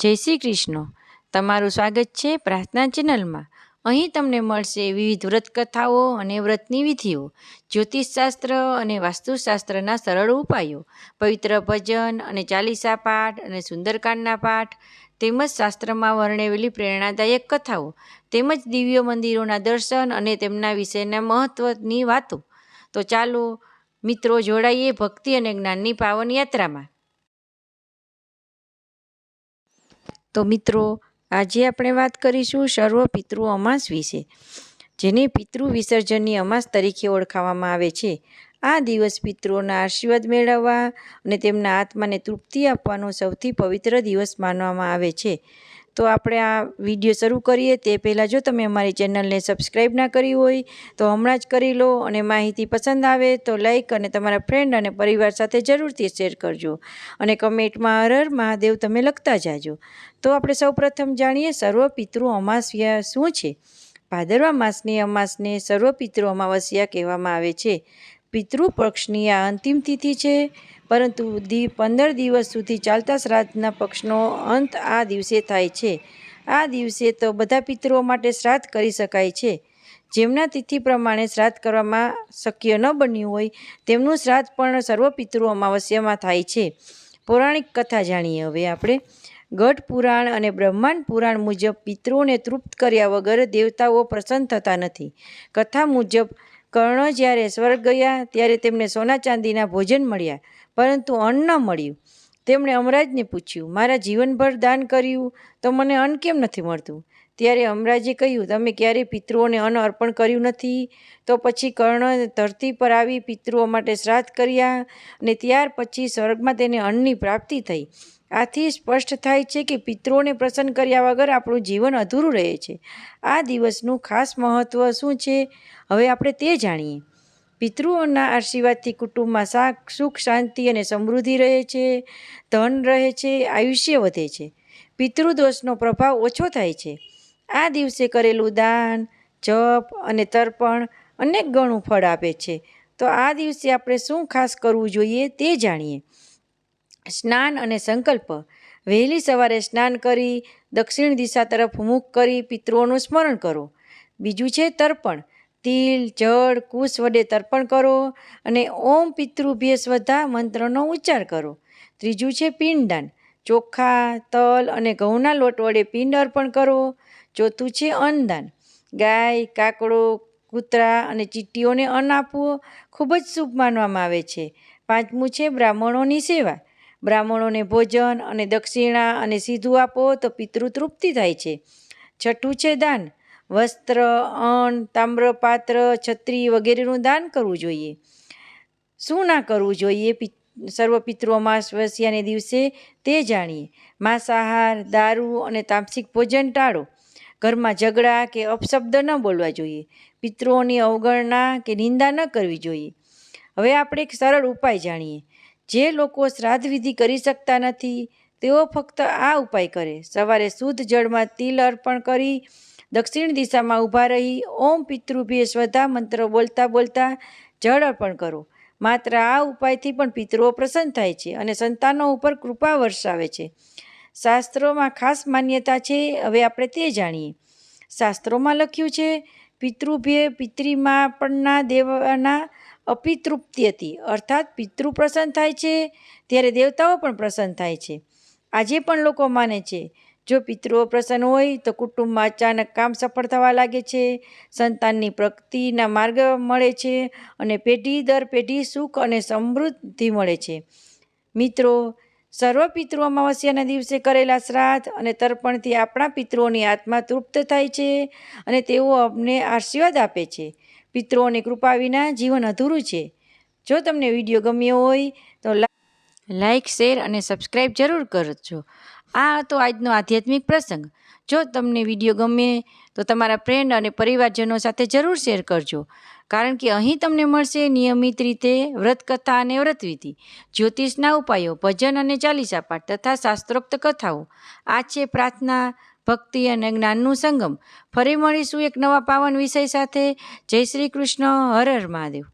જય શ્રી કૃષ્ણ. તમારું સ્વાગત છે પ્રાર્થના ચેનલમાં. અહીં તમને મળશે વિવિધ વ્રત કથાઓ અને વ્રતની વિધિઓ, જ્યોતિષશાસ્ત્ર અને વાસ્તુશાસ્ત્રના સરળ ઉપાયો, પવિત્ર ભજન અને ચાલીસા પાઠ અને સુંદરકાંડના પાઠ, તેમજ શાસ્ત્રમાં વર્ણવેલી પ્રેરણાદાયક કથાઓ, તેમજ દિવ્ય મંદિરોના દર્શન અને તેમના વિશેના મહત્ત્વની વાતો. તો ચાલો મિત્રો જોડાઈએ ભક્તિ અને જ્ઞાનની પાવન યાત્રામાં. તો મિત્રો, આજે આપણે વાત કરીશું સર્વ પિતૃ અમાસ વિશે, જેને પિતૃ વિસર્જનની અમાસ તરીકે ઓળખાવવામાં આવે છે. આ દિવસ પિતૃઓના આશીર્વાદ મેળવવા અને તેમના આત્માને તૃપ્તિ આપવાનો સૌથી પવિત્ર દિવસ માનવામાં આવે છે. તો આપણે આ વીડિયો શરૂ કરીએ. તે પહેલાં જો તમે અમારી ચેનલને સબસ્ક્રાઈબ ના કરી હોય, તો હમણાં જ કરી લો અને માહિતી પસંદ આવે તો લાઈક અને તમારા ફ્રેન્ડ અને પરિવાર સાથે જરૂરથી શેર કરજો. અને કમેન્ટમાં હર હર મહાદેવ તમે લખતા જાજો. તો આપણે સૌપ્રથમ જાણીએ સર્વ પિતૃ અમાસ્યા શું છે? ભાદરવા માસની અમાસને સર્વ પિતૃ અમાવસ્યા કહેવામાં આવે છે. પિતૃ પક્ષની આ અંતિમ તિથિ છે. પરંતુ દી પંદર દિવસ સુધી ચાલતા શ્રાદ્ધના પક્ષનો અંત આ દિવસે થાય છે. આ દિવસે તો બધા પિતૃઓ માટે શ્રાદ્ધ કરી શકાય છે. જેમના તિથિ પ્રમાણે શ્રાદ્ધ કરવામાં શક્ય ન બન્યું હોય, તેમનું શ્રાદ્ધ પણ સર્વ પિતૃ અમાવસ્યામાં થાય છે. પૌરાણિક કથા જાણીએ હવે આપણે. ગઢ પુરાણ અને બ્રહ્માંડ પુરાણ મુજબ પિતૃઓને તૃપ્ત કર્યા વગર દેવતાઓ પ્રસન્ન થતા નથી. કથા મુજબ કર્ણ જ્યારે સ્વર્ગ ગયા, ત્યારે તેમને સોના ચાંદીના ભોજન મળ્યા, પરંતુ અન્ન ન મળ્યું. તેમણે અમરાજને પૂછ્યું, મારા જીવનભર દાન કર્યું? તો મને અન્ન કેમ નથી મળતું? ત્યારે અમરાજે કહ્યું, તમે ક્યારેય પિતૃઓને અન્ન અર્પણ કર્યું નથી તો પછી કર્ણ ધરતી પર આવી પિતૃઓ માટે શ્રાદ્ધ કર્યા અને ત્યાર પછી સ્વર્ગમાં તેને અન્નની પ્રાપ્તિ થઈ. આથી સ્પષ્ટ થાય છે કે પિતૃઓને પ્રસન્ન કર્યા વગર આપણું જીવન અધૂરું રહે છે. આ દિવસનું ખાસ મહત્ત્વ શું છે? હવે આપણે તે જાણીએ. પિતૃઓના આશીર્વાદથી કુટુંબમાં શાક, સુખ, શાંતિ અને સમૃદ્ધિ રહે છે, ધન રહે છે, આયુષ્ય વધે છે. પિતૃદોષનો પ્રભાવ ઓછો થાય છે. આ દિવસે કરેલું દાન, જપ અને તર્પણ અનેક ગણું ફળ આપે છે. તો આ દિવસે આપણે શું ખાસ કરવું જોઈએ તે જાણીએ. સ્નાન અને સંકલ્પ. વહેલી સવારે સ્નાન કરી, દક્ષિણ દિશા તરફ મુખ કરી પિતૃઓનું સ્મરણ કરો. બીજું છે તર્પણ. તિલ, જળ, કુશ વડે તર્પણ કરો અને ઓમ પિતૃભ્ય સ્વધા મંત્રનો ઉચ્ચાર કરો. ત્રીજું છે પિંડદાન. ચોખા, તલ અને ઘઉંના લોટ વડે પિંડ અર્પણ કરો. ચોથું છે અન્નદાન. ગાય, કાકડો, કૂતરા અને ચીટીઓને અન્ન આપવું ખૂબ જ શુભ માનવામાં આવે છે. પાંચમું છે બ્રાહ્મણોની સેવા. બ્રાહ્મણોને ભોજન અને દક્ષિણા અને સીધું આપો તો પિતૃ તૃપ્તિ થાય છે. છઠ્ઠું છે દાન. વસ્ત્ર, અન્ન તામ્રપાત્ર છત્રી વગેરેનું દાન કરવું જોઈએ. શું ના કરવું જોઈએ? સર્વ માસ વસ્યાને દિવસે તે જાણીએ. માંસાહાર, દારૂ અને તામસિક ભોજન ટાળો. ઘરમાં ઝઘડા કે અપશબ્દ ન બોલવા જોઈએ. પિતૃઓની અવગણના કે નિંદા ન કરવી જોઈએ. હવે આપણે એક સરળ ઉપાય જાણીએ. જે લોકો શ્રાદ્ધ વિધિ કરી શકતા નથી, તેઓ ફક્ત આ ઉપાય કરે. સવારે શુદ્ધ જળમાં તિલ અર્પણ કરી, દક્ષિણ દિશામાં ઊભા રહી, ઓમ પિતૃભ્ય સ્વધા મંત્ર બોલતા બોલતા જળ અર્પણ કરો. માત્ર આ ઉપાયથી પણ પિતૃઓ પ્રસન્ન થાય છે અને સંતાનો ઉપર કૃપા વરસાવે છે. શાસ્ત્રોમાં ખાસ માન્યતા છે, હવે આપણે તે જાણીએ. શાસ્ત્રોમાં લખ્યું છે, પિતૃભ્ય પિતૃમાપણના દેવાના અપિતૃપ્તિ હતી અર્થાત પિતૃ પ્રસન્ન થાય છે, ત્યારે દેવતાઓ પણ પ્રસન્ન થાય છે. આજે પણ લોકો માને છે, જો પિતૃઓ પ્રસન્ન હોય, તો કુટુંબમાં અચાનક કામ સફળ થવા લાગે છે, સંતાનની પ્રગતિના માર્ગ મળે છે અને પેઢી દર પેઢી સુખ અને સમૃદ્ધિ મળે છે. મિત્રો સર્વ પિતૃ અમાવસ્યાના દિવસે કરેલા શ્રાદ્ધ અને તર્પણથી આપણા પિતૃઓની આત્મા તૃપ્ત થાય છે અને તેઓ અમને આશીર્વાદ આપે છે. પિતૃઓની કૃપા વિના જીવન અધૂરું છે. જો તમને વીડિયો ગમ્યો હોય તો લાઈક, શેર અને સબસ્ક્રાઈબ જરૂર કરજો. આ હતો આજનો આધ્યાત્મિક પ્રસંગ. જો તમને વીડિયો ગમે, તો તમારા ફ્રેન્ડ અને પરિવારજનો સાથે જરૂર શેર કરજો. કારણ કે અહીં તમને મળશે નિયમિત રીતે વ્રતકથા અને વ્રતવિધિ, જ્યોતિષના ઉપાયો, ભજન અને ચાલીસા પાઠ તથા શાસ્ત્રોક્ત કથાઓ. આ છે પ્રાર્થના, ભક્તિ અને જ્ઞાનનું સંગમ. ફરી મળીશું એક નવા પાવન વિષય સાથે. જય શ્રી કૃષ્ણ. હર હર મહાદેવ.